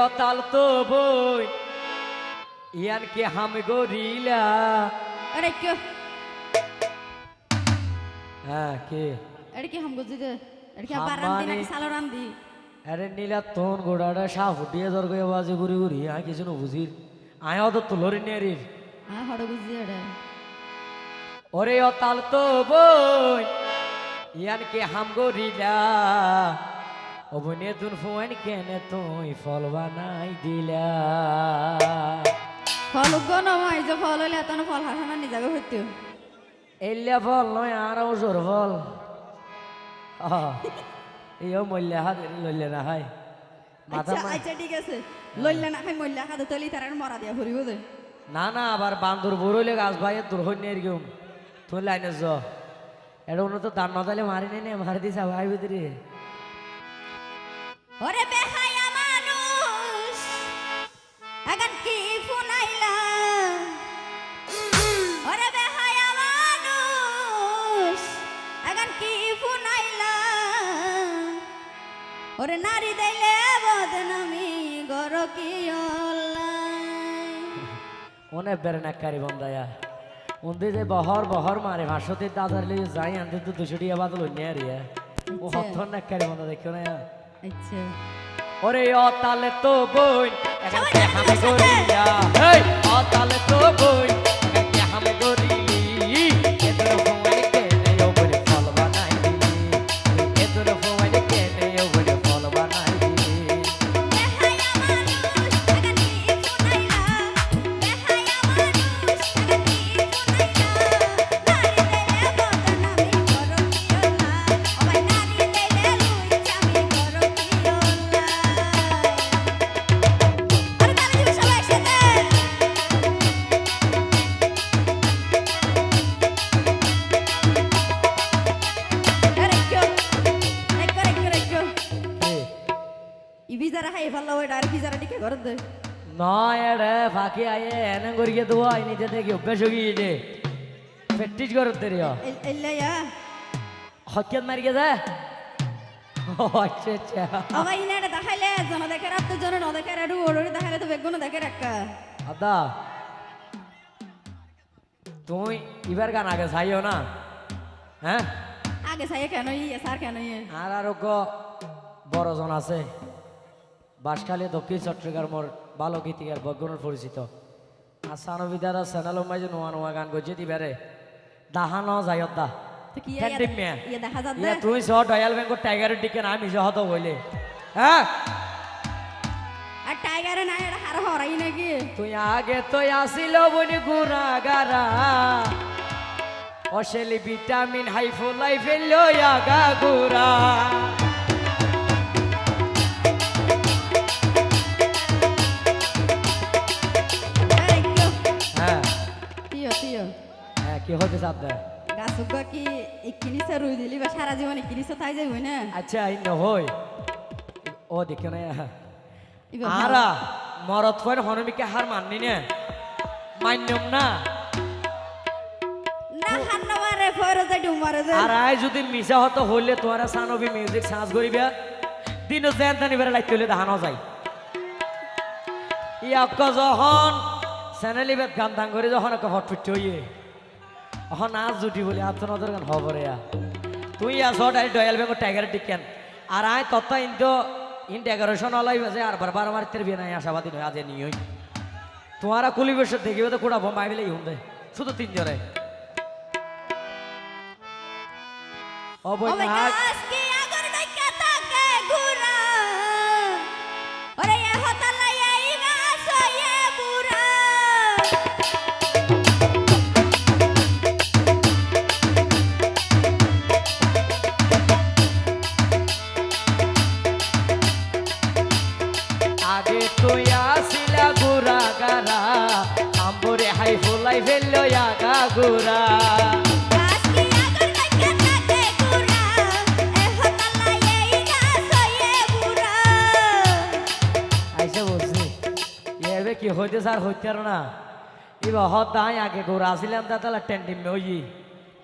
অতাল তো বই। ইয়ান কে হাম গরিলা। আরে কেউ হ্যাঁ কে? এটা কি হাম গজি দে এটা কি আবার রান্দি মানে- নাকি সালো রান্দি? আরে নীলা তোন গোড়াটা সাহ ফুটিয়ে দরগ আওয়াজে ঘুরি ঘুরি। আয় কিছু না বুঝির আয় অত তুলরি নেরি হ্যাঁ হড় গুজি এটা ওরে অতাল তো বই। ইয়ান কে হাম গরিলা। অবনে তুন ফুয়ান কেনে তুই ফল বানাই দিলা? ফল নয় যে ফল হইলে এত ফল হাসানা নিজাগে হইতো এলিয়া ফল নয় আর ওজোর ফল। ইও মল্যা হাত লইলে না হাই মাথা আচ্ছা আচ্ছা ঠিক আছে। লইলে না খাই মইলা খাতে তলি তার মরা দিয়া ফুরিব দে না না আবার বান্দর বড়ইলে গাছ ভাইয়ের তোর হইনি আর কেউ তুই লাইনে য। এটা উনি তো দান নদালে মারি নে? নে মারি দিছে ভাই ভিতরে ওরে বেহায়া মানুষ এখন কি ফুনাইলা? ওরে বেহায়া মানুষ এখন কি ফুনাইলা? ওরে নারী দেইলে বদনামি গর কি অনেক বেড়ে বন্দায়া। উন্দি যে বহর বহর মারে ভাষতে দাদার লিয়ে যাই আনতে তো দুশো টিয়া বাদল অন্য আর ইয়া ও আচ্ছা। হথর না কারি বন্ধা দেখো না। আচ্ছা। ওরে অতালে তো বই এখন কে হামে। গরিয়া এই অতালে তো বই এখন কে হামে গরিলি ই বিজারা খাই ফেলল ওইটা আর বিজারা দিকে ঘর দে? নয় ফাঁকি আয়ে এনে করিয়ে দেবো আই নিজে দেখি অভ্যাস হয়ে গিয়ে প্র্যাকটিস করো তেরিয়া এল্লাইয়া হকিয়াত মারি গে ও আচ্ছা। আচ্ছা আবার ইনারে দেখাইলে জন দেখে রাত তো জন ন দেখে ওড়ি দেখাইলে তো বেগুন দেখে রাখা আদা তুই এবার গান আগে চাইও না? হ্যাঁ? আগে সাইয়ে কেন ইয়ে সার কেন ইয়ে? আর আরও ক বড়জন আছে। বাসখালী দক্ষিণ চট্টগ্রামের ভালো গীতিকার বৈজ্ঞানের পরিচিত। আর সানবিদারা চ্যানেল মাঝে নোয়া নোয়া গান করছে দিবারে দাহানো যায়ত দা। তুই সহ ডয়াল ব্যাংক টাইগারের দিকে না মিশে হতো বইলে। হ্যাঁ? আর টাইগারে না এটা হার হরাই নাকি? তুই আগে তো আসিল বনি অশেলি ভিটামিন হাই ফুলাই ফেলল আগা গুড়া। কি হতে চাপ গাছুক কি ইকিনিসে রুই দিলি বা সারা জীবন ইকিনিসে তাই যাইব না? আচ্ছা ইন হই ও দেখো না আরা মরত ফোন হনমিকে হার মাননি না? মান্যম না। যদি মিশা হতো হইলে তোমার সানবি মিউজিক সাজ করিবা দিন যেন তেন এবারে লাইতে হইলে দেখানো যায় ইয়াক যখন চ্যানেল গান দান করে যখন একটা হট ফিট হইয়ে এখন না জুটি বলি আত্ম নজর কেন হবরে তুই আস ডয়াল বেঙ্গ টাইগার টিকেন। আর আয় তত ইন ইন ডেকোরেশন বাজে আর বারবার আমার তের বিয়ে নাই আশাবাদী নয় আজ নিয়ে তোমারা কুলি বসে দেখিবে তো কুড়া বোম বাইবেলে ইহুন শুধু তিনজনে। ও এবে কি হইতে আর না। ইবা হতাই আগে গুড়া আসিলাম তা তাহলে টেন্টিম হই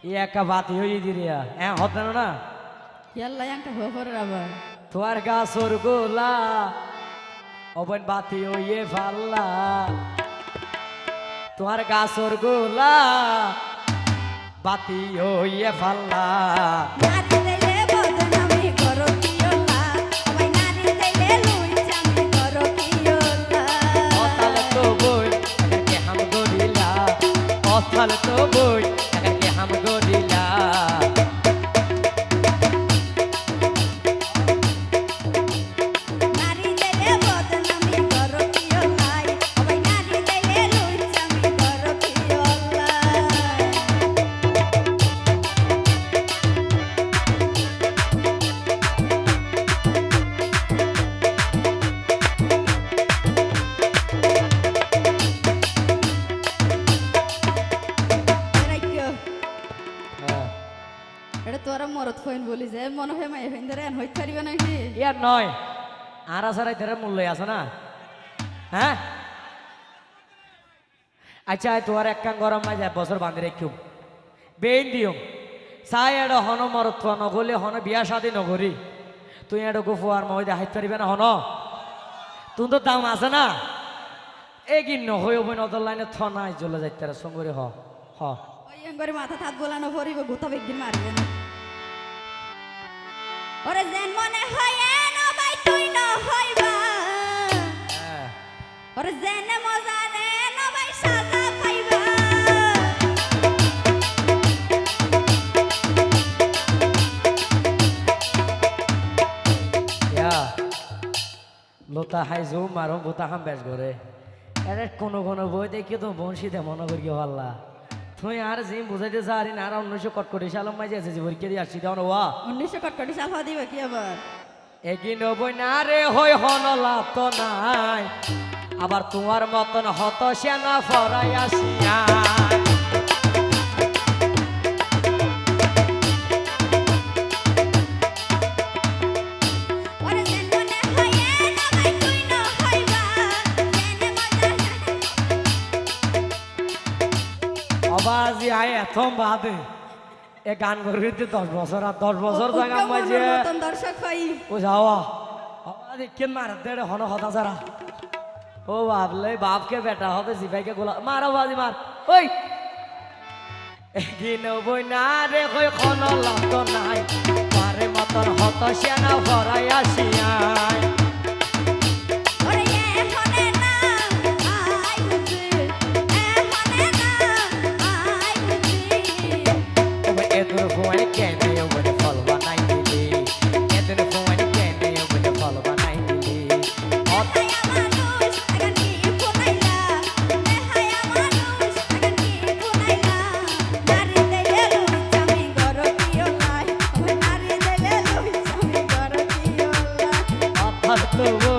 ই একা বাতি হই দিরিয়া হ্যাঁ হতে না? ইয়াল্লা ইয়াংটা হো ফরে রাবা তোর গাছর গোলা অবন বাতি ওইয়ে ফাল্লা। তোমার গাছর গোলা বাতি ওইয়ে ফাল্লা। অতাল হইন বলি যে মনে হয় মাই হইন ধরে হইতে পারিবে নাকি ইয়ার নয়। আর আসার ধরে মূল্য আছে না? হ্যাঁ? আচ্ছা তোমার এক কান গরম বছর রেখুম বেইন দিও। চাই এডো হন মরত্ব নগলে হন বিয়া শাদি নগরি তুই এডো গুফু আর মই দেখাইতে পারিবে না হন? তুমি তো দাম আছে না? এই কি নহই ওই নদর লাইনে থ নাই চলে যাইতে সঙ্গরে হ হ। মাথা থাত গোলানো পরিব গোতা বেগদিন মারবে না। ওরে যেন মনে হয় এন বাই তুই ন হইবা ওরে যেন মজা রে ন বাই সাজা পাইবা ইয়া লোতা হাই জুম মারো বোতা হাম বেশ করে আরে কোনো কোনো বই দেখি তো বংশীতে মনে করি পাল্লা তুই আর জিম বুঝাইতে চারি না আর উনিশশো কটকটি সাল মাঝে আছে যে পরীক্ষা দিয়ে আসছি দেওয়া ওয়া। উনিশশো কটকটি সাল হওয়া দিবে কি আবার? এগি নবই না রে হই হন লাভ তো নাই। আবার তোমার মতন হত সেনা ফরাই আসিয়া এত বাদে এ গান করিতে দশ বছর আর দশ বছর জায়গা মাঝে দর্শক হই ও যাওয়া। কে মার দেড় হন হতা যারা। ও বাবলে বাপকে বেটা হবে গোলা মারো বাজি মার। ওই! না রে কই খন লাভ নাই। পারে মতন হত সেনা ভরাই আসিয়ায় No. the.